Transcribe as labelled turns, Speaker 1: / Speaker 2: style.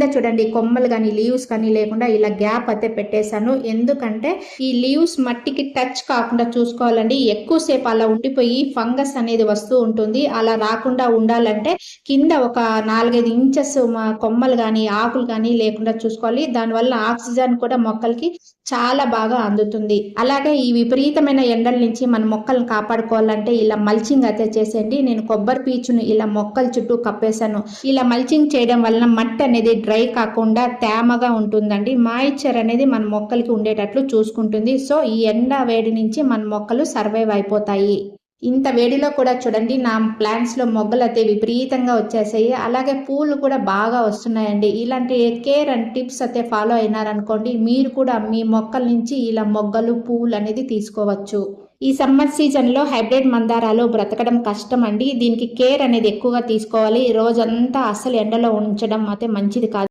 Speaker 1: కింద చూడండి కొమ్మలు కానీ లీవ్స్ కానీ లేకుండా ఇలా గ్యాప్ అయితే పెట్టేశాను. ఎందుకంటే ఈ లీవ్స్ మట్టికి టచ్ కాకుండా చూసుకోవాలండి. ఎక్కువసేపు అలా ఉండిపోయి ఫంగస్ అనేది వస్తూ ఉంటుంది. అలా రాకుండా ఉండాలంటే కింద ఒక నాలుగైదు ఇంచెస్ కొమ్మలు కానీ ఆకులు కానీ లేకుండా చూసుకోవాలి. దానివల్ల ఆక్సిజన్ కూడా మొక్కలకి చాలా బాగా అందుతుంది. అలాగే ఈ విపరీతమైన ఎండల నుంచి మన మొక్కలను కాపాడుకోవాలంటే ఇలా మల్చింగ్ అయితే చేసేయండి. నేను కొబ్బరి పీచును ఇలా మొక్కల చుట్టూ కప్పేశాను. ఇలా మల్చింగ్ చేయడం వలన మట్టి అనేది డ్రై కాకుండా తేమగా ఉంటుందండి. మాయిశ్చర్ అనేది మన మొక్కలకి ఉండేటట్లు చూసుకుంటుంది. సో ఈ ఎండ వేడి నుంచి మన మొక్కలు సర్వైవ్ అయిపోతాయి. ఇంత వేడిలో కూడా చూడండి నా ప్లాంట్స్లో మొగ్గలు అయితే విపరీతంగా వచ్చేసాయి. అలాగే పూలు కూడా బాగా వస్తున్నాయండి. ఇలాంటి కేర్ అండ్ టిప్స్ అయితే ఫాలో అయినారనుకోండి మీరు కూడా మీ మొక్కల నుంచి ఇలా మొగ్గలు పూలు అనేది తీసుకోవచ్చు. ఈ సమ్మర్ సీజన్లో హైబ్రిడ్ మందారాలు బ్రతకడం కష్టం అండి దీనికి కేర్ అనేది ఎక్కువగా తీసుకోవాలి. రోజంతా అస్సలు ఎండలో ఉంచడం అయితే మంచిది కాదు.